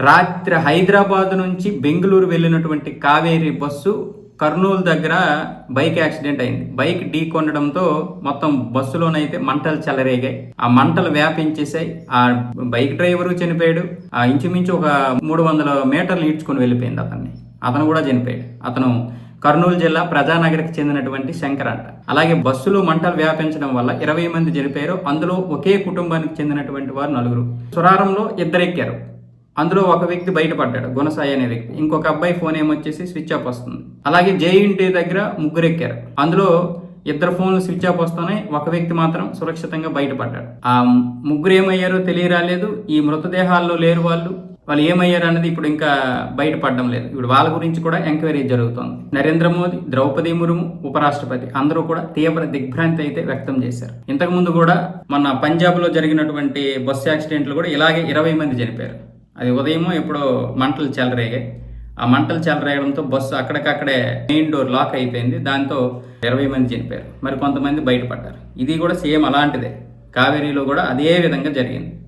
రాత్రి హైదరాబాద్ నుంచి బెంగళూరు వెళ్ళినటువంటి కావేరీ బస్సు కర్నూలు దగ్గర బైక్ యాక్సిడెంట్ అయింది. బైక్ ఢీ కొనడంతో మొత్తం బస్సులోనైతే మంటలు చెలరేగాయి. ఆ మంటలు వ్యాపించేసాయి ఆ బైక్ డ్రైవరు చనిపోయాడు. ఆ ఇంచుమించు ఒక మూడు వందల మీటర్లు ఈడ్చుకొని వెళ్ళిపోయింది అతన్ని. అతను కూడా చనిపోయాడు. అతను కర్నూలు జిల్లా ప్రజానగర్కి చెందినటువంటి శంకర్ అంట. అలాగే బస్సులో మంటలు వ్యాపించడం వల్ల ఇరవై మంది చనిపోయారు. అందులో ఒకే కుటుంబానికి చెందినటువంటి వారు నలుగురు. సురారంలో ఇద్దరెక్కారు. అందులో ఒక వ్యక్తి బయటపడ్డాడు గుణసాయి అనే వ్యక్తి. ఇంకొక అబ్బాయి ఫోన్ ఏమొచ్చేసి స్విచ్ ఆఫ్ వస్తుంది. అలాగే జేఇంటి దగ్గర ముగ్గురు ఎక్కారు. అందులో ఇద్దరు ఫోన్లు స్విచ్ ఆఫ్ వస్తున్నాయి ఒక వ్యక్తి మాత్రం సురక్షితంగా బయటపడ్డాడు. ఆ ముగ్గురు ఏమయ్యారో తెలియరాలేదు. ఈ మృతదేహాల్లో లేరు వాళ్ళు. వాళ్ళు ఏమయ్యారు అన్నది ఇప్పుడు ఇంకా బయటపడడం లేదు. ఇప్పుడు వాళ్ళ గురించి కూడా ఎంక్వైరీ జరుగుతోంది. నరేంద్ర మోదీ ద్రౌపది ముర్ము ఉపరాష్ట్రపతి అందరూ కూడా తీవ్ర దిగ్భ్రాంతి అయితే వ్యక్తం చేశారు. ఇంతకుముందు కూడా మన పంజాబ్లో జరిగినటువంటి బస్సు యాక్సిడెంట్లు కూడా ఇలాగే ఇరవై మంది చనిపోయారు. అది ఉదయమో ఎప్పుడో మంటలు చెలరేగాయి. ఆ మంటలు చెలరేయడంతో బస్సు అక్కడికక్కడే మెయిన్ డోర్ లాక్ అయిపోయింది. దాంతో ఇరవై మంది చనిపోయారు. మరి కొంతమంది బయటపడ్డారు. ఇది కూడా సేమ్ అలాంటిదే. కావేరీలో కూడా అదే విధంగా జరిగింది.